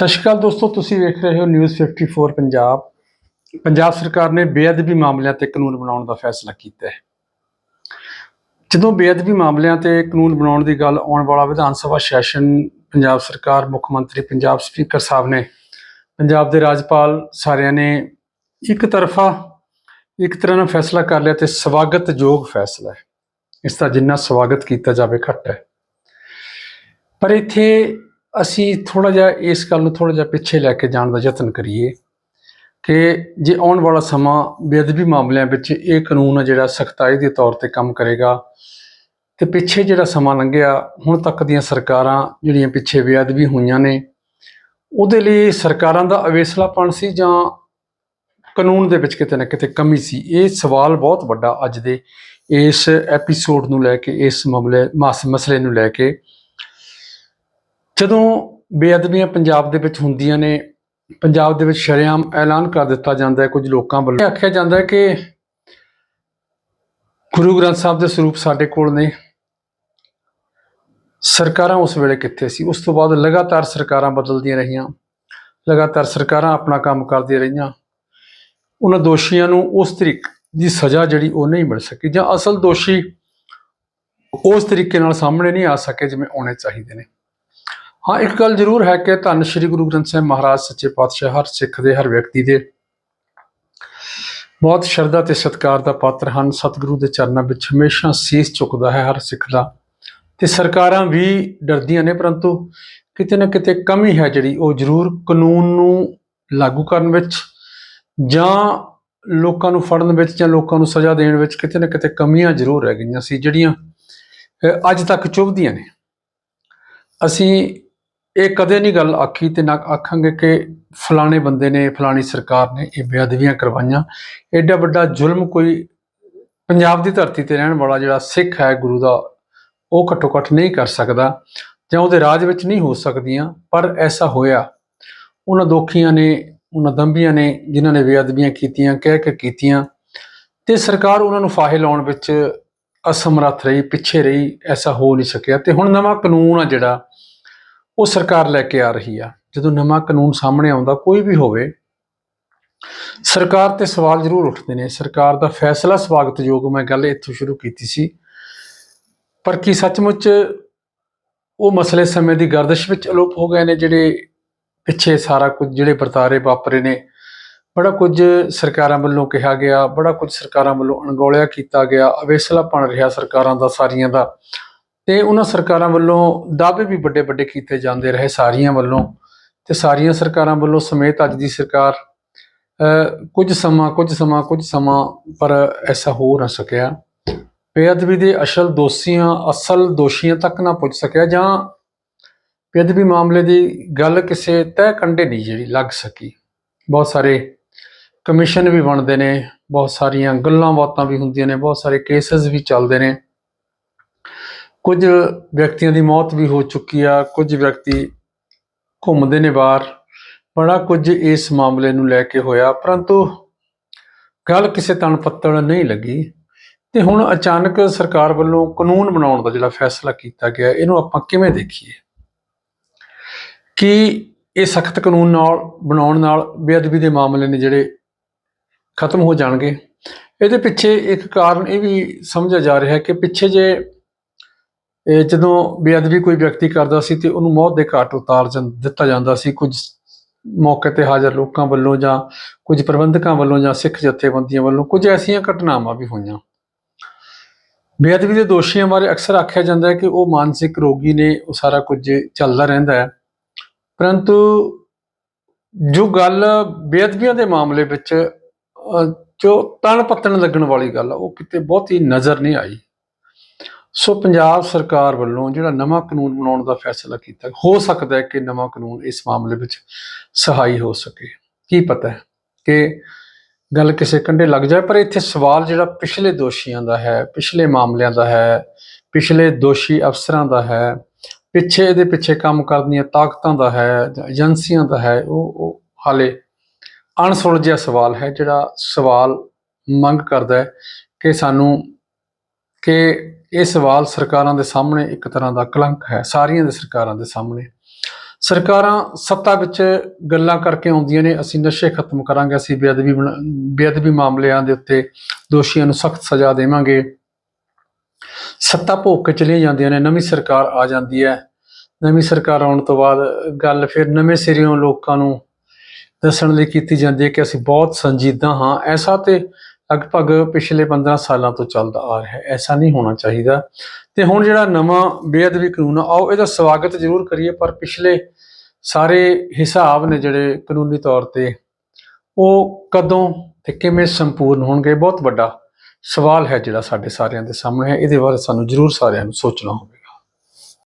ਸਤਿ ਸ਼੍ਰੀ ਅਕਾਲ ਦੋਸਤੋ, ਤੁਸੀਂ ਵੇਖ ਰਹੇ ਹੋ ਨਿਊਜ਼ 54 ਪੰਜਾਬ। ਪੰਜਾਬ ਸਰਕਾਰ ਨੇ ਬੇਅਦਬੀ ਮਾਮਲਿਆਂ ਤੇ ਕਾਨੂੰਨ ਬਣਾਉਣ ਦਾ ਫੈਸਲਾ ਕੀਤਾ ਹੈ। ਜਦੋਂ ਬੇਅਦਬੀ ਮਾਮਲਿਆਂ ਤੇ ਕਾਨੂੰਨ ਬਣਾਉਣ ਦੀ ਗੱਲ ਆਉਣ ਵਾਲਾ ਵਿਧਾਨ ਸਭਾ ਸੈਸ਼ਨ, ਪੰਜਾਬ ਸਰਕਾਰ, ਮੁੱਖ ਮੰਤਰੀ ਪੰਜਾਬ ਸਪੀਕਰ ਸਾਹਿਬ ਨੇ ਪੰਜਾਬ ਦੇ ਰਾਜਪਾਲ ਸਾਰਿਆਂ ਨੇ ਇੱਕ ਤਰਫਾ ਇੱਕ ਤਰ੍ਹਾਂ ਨਾਲ ਫੈਸਲਾ ਕਰ ਲਿਆ ਤੇ ਸਵਾਗਤਯੋਗ ਫੈਸਲਾ ਹੈ। ਇਸ ਦਾ ਜਿੰਨਾ ਸਵਾਗਤ ਕੀਤਾ ਜਾਵੇ, ਘੱਟ ਹੈ। ਪਰ ਇੱਥੇ ਅਸੀਂ ਥੋੜਾ ਜਿਹਾ ਇਸ ਗੱਲ ਨੂੰ ਥੋੜਾ ਜਿਹਾ ਪਿੱਛੇ ਲੈ ਕੇ ਜਾਣ ਦਾ ਯਤਨ ਕਰੀਏ ਕਿ ਜੇ ਆਉਣ ਵਾਲਾ ਸਮਾਂ ਬੇਅਦਬੀ ਮਾਮਲਿਆਂ ਵਿੱਚ ਇਹ ਕਾਨੂੰਨ ਆ ਜਿਹੜਾ ਸਖਤਾਈ ਦੇ ਤੌਰ ਤੇ ਕੰਮ ਕਰੇਗਾ ਤੇ ਪਿੱਛੇ ਜਿਹੜਾ ਸਮਾਂ ਲੰਘਿਆ, ਹੁਣ ਤੱਕ ਦੀਆਂ ਸਰਕਾਰਾਂ ਜਿਹੜੀਆਂ ਪਿੱਛੇ ਬੇਅਦਬੀ ਹੋਈਆਂ ਨੇ, ਉਹਦੇ ਲਈ ਸਰਕਾਰਾਂ ਦਾ ਅਵੇਸਲਾਪਣ ਸੀ ਜਾਂ ਕਾਨੂੰਨ ਦੇ ਵਿੱਚ ਕਿਤੇ ਨਾ ਕਿਤੇ ਕਮੀ ਸੀ? ਇਹ ਸਵਾਲ ਬਹੁਤ ਵੱਡਾ ਅੱਜ ਦੇ ਇਸ ਐਪੀਸੋਡ ਨੂੰ ਲੈ ਕੇ, ਇਸ ਮਾਮਲੇ, ਮਾਸ- ਮਸਲੇ ਨੂੰ ਲੈ ਕੇ ਜਦੋਂ ਬੇਅਦਬੀਆਂ ਪੰਜਾਬ ਦੇ ਵਿੱਚ ਹੁੰਦੀਆਂ ਨੇ, ਪੰਜਾਬ ਦੇ ਵਿੱਚ ਸ਼ਰੇਆਮ ਐਲਾਨ ਕਰ ਦਿੱਤਾ ਜਾਂਦਾ ਹੈ, ਕੁਝ ਲੋਕਾਂ ਵੱਲੋਂ। ਆਖਿਆ ਜਾਂਦਾ ਹੈ ਕਿ ਗੁਰੂ ਗ੍ਰੰਥ ਸਾਹਿਬ ਦੇ ਸਰੂਪ ਸਾਡੇ ਕੋਲ ਨੇ। ਸਰਕਾਰਾਂ ਉਸ ਵੇਲੇ ਕਿੱਥੇ ਸੀ? ਉਸ ਤੋਂ ਬਾਅਦ ਲਗਾਤਾਰ ਸਰਕਾਰਾਂ ਬਦਲਦੀਆਂ ਰਹੀਆਂ। ਲਗਾਤਾਰ ਸਰਕਾਰਾਂ ਆਪਣਾ ਕੰਮ ਕਰਦੀਆਂ ਰਹੀਆਂ। ਉਹਨਾਂ ਦੋਸ਼ੀਆਂ ਨੂੰ ਉਸ ਤਰੀਕ ਦੀ ਸਜ਼ਾ ਜਿਹੜੀ ਉਹ ਨਹੀਂ ਮਿਲ ਸਕੀ ਜਾਂ ਅਸਲ ਦੋਸ਼ੀ ਉਸ ਤਰੀਕੇ ਨਾਲ ਸਾਹਮਣੇ ਨਹੀਂ ਆ ਸਕੇ ਜਿਵੇਂ ਆਉਣੇ ਚਾਹੀਦੇ ਨੇ। ਹਾਂ, ਇੱਕ ਗੱਲ ਜ਼ਰੂਰ ਹੈ ਕਿ ਧੰਨ ਸ਼੍ਰੀ ਗੁਰੂ ਗ੍ਰੰਥ ਸਾਹਿਬ ਮਹਾਰਾਜ ਸੱਚੇ ਪਾਤਸ਼ਾਹ ਹਰ ਸਿੱਖ ਦੇ, ਹਰ ਵਿਅਕਤੀ ਦੇ। ਬਹੁਤ ਸ਼ਰਧਾ ਤੇ ਸਤਿਕਾਰ ਦਾ ਪਾਤਰ ਹਨ। ਸਤਿਗੁਰੂ ਦੇ ਚਰਨਾਂ ਵਿੱਚ ਹਮੇਸ਼ਾ ਸੀਸ ਝੁਕਦਾ ਹੈ ਹਰ ਸਿੱਖ ਦਾ। ਤੇ ਸਰਕਾਰਾਂ ਵੀ ਡਰਦੀਆਂ ਨੇ, ਪਰੰਤੂ ਕਿਤੇ ਨਾ ਕਿਤੇ ਕਮੀ ਹੈ ਜਿਹੜੀ, ਉਹ ਜ਼ਰੂਰ ਕਾਨੂੰਨ ਨੂੰ ਲਾਗੂ ਕਰਨ ਵਿੱਚ ਜਾਂ ਲੋਕਾਂ ਨੂੰ ਫੜਨ ਵਿੱਚ ਜਾਂ ਲੋਕਾਂ ਨੂੰ ਸਜ਼ਾ ਦੇਣ ਵਿੱਚ ਕਿਤੇ ਨਾ ਕਿਤੇ ਕਮੀਆਂ ਜ਼ਰੂਰ ਰਹਿ ਗਈਆਂ ਸੀ, ਜਿਹੜੀਆਂ ਅੱਜ ਤੱਕ ਚੁਭਦੀਆਂ ਨੇ। ਅਸੀਂ ਇਹ ਕਦੇ ਨਹੀਂ ਗੱਲ ਆਖੀ ਤੇ ਨਾ ਆਖਾਂਗੇ ਕਿ ਫਲਾਣੇ ਬੰਦੇ ਨੇ, ਫਲਾਣੀ ਸਰਕਾਰ ਨੇ ਇਹ ਬੇਅਦਬੀਆਂ ਕਰਵਾਈਆਂ। ਐਡਾ ਵੱਡਾ ਜ਼ੁਲਮ ਕੋਈ ਪੰਜਾਬ ਦੀ ਧਰਤੀ ਤੇ ਰਹਿਣ ਵਾਲਾ ਜਿਹੜਾ ਸਿੱਖ ਹੈ, ਗੁਰੂ ਦਾ, ਉਹ ਘੱਟੋ ਘੱਟ ਨਹੀਂ ਕਰ ਸਕਦਾ ਜਾਂ ਉਹਦੇ ਰਾਜ ਵਿੱਚ ਨਹੀਂ ਹੋ ਸਕਦੀਆਂ, ਪਰ ਐਸਾ ਹੋਇਆ। ਉਹਨਾਂ ਦੋਖੀਆਂ ਨੇ, ਉਹਨਾਂ ਦੰਬੀਆਂ ਨੇ ਜਿਨ੍ਹਾਂ ਨੇ ਬੇਅਦਬੀਆਂ ਕੀਤੀਆਂ, ਕਹਿ ਕੇ ਕੀਤੀਆਂ ਤੇ ਸਰਕਾਰ ਉਹਨਾਂ ਨੂੰ ਫਾਹੇ ਲਾਉਣ ਵਿੱਚ ਅਸਮਰੱਥ ਰਹੀ, ਪਿੱਛੇ ਰਹੀ, ਐਸਾ ਹੋ ਨਹੀਂ ਸਕਿਆ। ਤੇ ਹੁਣ ਨਵਾਂ ਕਾਨੂੰਨ ਆ ਜਿਹੜਾ ਉਹ ਸਰਕਾਰ ਲੈ ਕੇ ਆ ਰਹੀ ਆ। ਜਦੋਂ ਨਵਾਂ ਕਾਨੂੰਨ ਸਾਹਮਣੇ ਆਉਂਦਾ, ਕੋਈ ਵੀ ਹੋਵੇ, ਸਰਕਾਰ ਤੇ ਸਵਾਲ ਜ਼ਰੂਰ ਉੱਠਦੇ ਨੇ। ਸਰਕਾਰ ਦਾ ਫੈਸਲਾ ਸਵਾਗਤਯੋਗ ਮੈਂ ਗੱਲ ਇੱਥੋਂ ਸ਼ੁਰੂ ਕੀਤੀ ਸੀ। ਪਰ ਕੀ ਸੱਚਮੁੱਚ ਉਹ ਮਸਲੇ ਸਮੇਂ ਦੀ ਗਰਦਸ਼ ਵਿੱਚ ਅਲੋਪ ਹੋ ਗਏ ਨੇ, ਜਿਹੜੇ ਪਿੱਛੇ ਸਾਰਾ ਕੁਝ, ਜਿਹੜੇ ਵਰਤਾਰੇ ਵਾਪਰੇ ਨੇ? ਬੜਾ ਕੁਝ ਸਰਕਾਰਾਂ ਵੱਲੋਂ ਕਿਹਾ ਗਿਆ, ਬੜਾ ਕੁਝ ਸਰਕਾਰਾਂ ਵੱਲੋਂ ਅਣਗੌਲਿਆ ਕੀਤਾ ਗਿਆ, ਅਵੇਸਲਾ ਬਣ ਰਿਹਾ ਸਰਕਾਰਾਂ ਦਾ, ਸਾਰੀਆਂ ਦਾ। ਤੇ ਉਹਨਾਂ ਸਰਕਾਰਾਂ ਵੱਲੋਂ ਦਾਅਵੇ ਵੀ ਵੱਡੇ ਵੱਡੇ ਕੀਤੇ ਜਾਂਦੇ ਰਹੇ ਸਾਰੀਆਂ ਵੱਲੋਂ ਤੇ ਸਾਰੀਆਂ ਸਰਕਾਰਾਂ ਵੱਲੋਂ ਸਮੇਤ ਅੱਜ ਦੀ ਸਰਕਾਰ ਕੁਝ ਸਮਾਂ ਕੁਝ ਸਮਾਂ ਕੁਝ ਸਮਾਂ ਪਰ ਐਸਾ ਹੋ ਨਾ ਸਕਿਆ। ਬੇਅਦਬੀ ਦੇ ਅਸਲ ਦੋਸ਼ੀਆਂ ਅਸਲ ਦੋਸ਼ੀਆਂ ਤੱਕ ਨਾ ਪੁੱਜ ਸਕਿਆ ਜਾਂ ਬੇਅਦਬੀ ਮਾਮਲੇ ਦੀ ਗੱਲ ਕਿਸੇ ਤਹਿ ਕੰਡੇ ਨਹੀਂ ਜਿਹੜੀ ਲੱਗ ਸਕੀ। ਬਹੁਤ ਸਾਰੇ ਕਮਿਸ਼ਨ ਵੀ ਬਣਦੇ ਨੇ, ਬਹੁਤ ਸਾਰੀਆਂ ਗੱਲਾਂ ਬਾਤਾਂ ਵੀ ਹੁੰਦੀਆਂ ਨੇ, ਬਹੁਤ ਸਾਰੇ ਕੇਸਸ ਵੀ ਚੱਲਦੇ ਨੇ। ਕੁਝ ਵਿਅਕਤੀਆਂ ਦੀ ਮੌਤ ਵੀ ਹੋ ਚੁੱਕੀ ਆ, ਕੁਝ ਵਿਅਕਤੀ ਘੁੰਮਦੇ ਨੇ ਬਾਹਰ, ਬੜਾ ਕੁਝ ਇਸ ਮਾਮਲੇ ਨੂੰ ਲੈ ਕੇ ਹੋਇਆ, ਪਰੰਤੂ ਗੱਲ ਕਿਸੇ ਤਣ ਪੱਤਣ ਨਹੀਂ ਲੱਗੀ ਤੇ ਹੁਣ ਅਚਾਨਕ ਸਰਕਾਰ ਵੱਲੋਂ ਕਾਨੂੰਨ ਬਣਾਉਣ ਦਾ ਜਿਹੜਾ ਫੈਸਲਾ ਕੀਤਾ ਗਿਆ, ਇਹਨੂੰ ਆਪਾਂ ਕਿਵੇਂ ਦੇਖੀਏ? ਕਿ ਇਹ ਸਖਤ ਕਾਨੂੰਨ ਨਾਲ, ਬਣਾਉਣ ਨਾਲ ਬੇਅਦਬੀ ਦੇ ਮਾਮਲੇ ਨੇ ਜਿਹੜੇ ਖਤਮ ਹੋ ਜਾਣਗੇ? ਇਹਦੇ ਪਿੱਛੇ ਇੱਕ ਕਾਰਨ ਇਹ ਵੀ ਸਮਝਿਆ ਜਾ ਰਿਹਾ ਹੈ ਕਿ ਪਿੱਛੇ ਜੇ ਇਹ ਜਦੋਂ ਬੇਅਦਬੀ ਕੋਈ ਵਿਅਕਤੀ ਕਰਦਾ ਸੀ ਤੇ ਉਹਨੂੰ ਮੌਤ ਦੇ ਘਾਟ ਉਤਾਰ ਜਾਂ- ਦਿੱਤਾ ਜਾਂਦਾ ਸੀ, ਕੁਝ ਮੌਕੇ ਤੇ ਹਾਜ਼ਰ ਲੋਕਾਂ ਵੱਲੋਂ ਜਾਂ ਕੁਝ ਪ੍ਰਬੰਧਕਾਂ ਵੱਲੋਂ ਜਾਂ ਸਿੱਖ ਜਥੇਬੰਦੀਆਂ ਵੱਲੋਂ ਕੁਝ ਐਸੀਆਂ ਘਟਨਾਵਾਂ ਵੀ ਹੋਈਆਂ। ਬੇਅਦਬੀ ਦੇ ਦੋਸ਼ੀਆਂ ਬਾਰੇ ਅਕਸਰ ਆਖਿਆ ਜਾਂਦਾ ਹੈ ਕਿ ਉਹ ਮਾਨਸਿਕ ਰੋਗੀ ਨੇ, ਉਹ ਸਾਰਾ ਕੁਝ ਚੱਲਦਾ ਰਹਿੰਦਾ ਹੈ। ਪਰੰਤੂ ਜੋ ਗੱਲ ਬੇਅਦਬੀਆਂ ਦੇ ਮਾਮਲੇ ਵਿੱਚ ਜੋ ਤਣ ਪੱਤਣ ਲੱਗਣ ਵਾਲੀ ਗੱਲ ਆ, ਉਹ ਕਿਤੇ ਬਹੁਤੀ ਨਜ਼ਰ ਨਹੀਂ ਆਈ। ਸੋ ਪੰਜਾਬ ਸਰਕਾਰ ਵੱਲੋਂ ਜਿਹੜਾ ਨਵਾਂ ਕਾਨੂੰਨ ਬਣਾਉਣ ਦਾ ਫੈਸਲਾ ਕੀਤਾ, ਹੋ ਸਕਦਾ ਹੈ ਕਿ ਨਵਾਂ ਕਾਨੂੰਨ ਇਸ ਮਾਮਲੇ ਵਿੱਚ ਸਹਾਈ ਹੋ ਸਕੇ। ਕੀ ਪਤਾ ਹੈ ਕਿ ਗੱਲ ਕਿਸੇ ਕੰਢੇ ਲੱਗ ਜਾਏ, ਪਰ ਇੱਥੇ ਸਵਾਲ ਜਿਹੜਾ ਪਿਛਲੇ ਦੋਸ਼ੀਆਂ ਦਾ ਹੈ, ਪਿਛਲੇ ਮਾਮਲਿਆਂ ਦਾ ਹੈ, ਪਿਛਲੇ ਦੋਸ਼ੀ ਅਫਸਰਾਂ ਦਾ ਹੈ, ਪਿੱਛੇ ਇਹਦੇ ਪਿੱਛੇ ਕੰਮ ਕਰਦੀਆਂ ਤਾਕਤਾਂ ਦਾ ਹੈ, ਜਾਂ ਏਜੰਸੀਆਂ ਦਾ ਹੈ, ਉਹ ਉਹ ਹਾਲੇ ਅਣਸੁਲਝਿਆ ਸਵਾਲ ਹੈ, ਜਿਹੜਾ ਸਵਾਲ ਮੰਗ ਕਰਦਾ ਹੈ ਕਿ ਸਾਨੂੰ ਕਿ ਇਹ ਸਵਾਲ ਸਰਕਾਰਾਂ ਦੇ ਸਾਹਮਣੇ ਇੱਕ ਤਰ੍ਹਾਂ ਦਾ ਕਲੰਕ ਹੈ, ਸਾਰੀਆਂ ਦੇ ਸਰਕਾਰਾਂ ਦੇ ਸਾਹਮਣੇ। ਸਰਕਾਰਾਂ ਸੱਤਾ ਵਿੱਚ ਗੱਲਾਂ ਕਰਕੇ ਆਉਂਦੀਆਂ ਨੇ, ਅਸੀਂ ਨਸ਼ੇ ਖਤਮ ਕਰਾਂਗੇ, ਅਸੀਂ ਬੇਅਦਬੀ ਬੇਅਦਬੀ ਮਾਮਲਿਆਂ ਦੇ ਉੱਤੇ ਦੋਸ਼ੀਆਂ ਨੂੰ ਸਖਤ ਸਜ਼ਾ ਦੇਵਾਂਗੇ। ਸੱਤਾ ਭੋਗ ਕੇ ਚਲੀਆਂ ਜਾਂਦੀਆਂ ਨੇ, ਨਵੀਂ ਸਰਕਾਰ ਆ ਜਾਂਦੀ ਹੈ। ਨਵੀਂ ਸਰਕਾਰ ਆਉਣ ਤੋਂ ਬਾਅਦ ਗੱਲ ਫਿਰ ਨਵੇਂ ਸਿਰਿਓਂ ਲੋਕਾਂ ਨੂੰ ਦੱਸਣ ਲਈ ਕੀਤੀ ਜਾਂਦੀ ਹੈ ਕਿ ਅਸੀਂ ਬਹੁਤ ਸੰਜੀਦਾ ਹਾਂ। ਐਸਾ ਤੇ ਲਗਭਗ ਪਿਛਲੇ 15 ਸਾਲਾਂ ਤੋਂ ਚੱਲਦਾ ਆ ਰਿਹਾ ਹੈ। ਐਸਾ ਨਹੀਂ ਹੋਣਾ ਚਾਹੀਦਾ। ਤੇ ਹੁਣ ਜਿਹੜਾ ਨਵਾਂ ਬੇਅਦਬੀ ਕਾਨੂੰਨ ਆਓ ਇਹਦਾ ਸਵਾਗਤ ਜ਼ਰੂਰ ਕਰੀਏ, ਪਰ ਪਿਛਲੇ ਸਾਰੇ ਹਿਸਾਬ ਨੇ ਜਿਹੜੇ ਕਾਨੂੰਨੀ ਤੌਰ ਤੇ, ਉਹ ਕਦੋਂ ਤੇ ਕਿਵੇਂ ਸੰਪੂਰਨ ਹੋਣਗੇ, ਬਹੁਤ ਵੱਡਾ ਸਵਾਲ ਹੈ ਜਿਹੜਾ ਸਾਡੇ ਸਾਰਿਆਂ ਦੇ ਸਾਹਮਣੇ ਹੈ। ਇਹਦੇ ਬਾਰੇ ਸਾਨੂੰ ਜ਼ਰੂਰ ਸਾਰਿਆਂ ਨੂੰ ਸੋਚਣਾ ਹੋਵੇ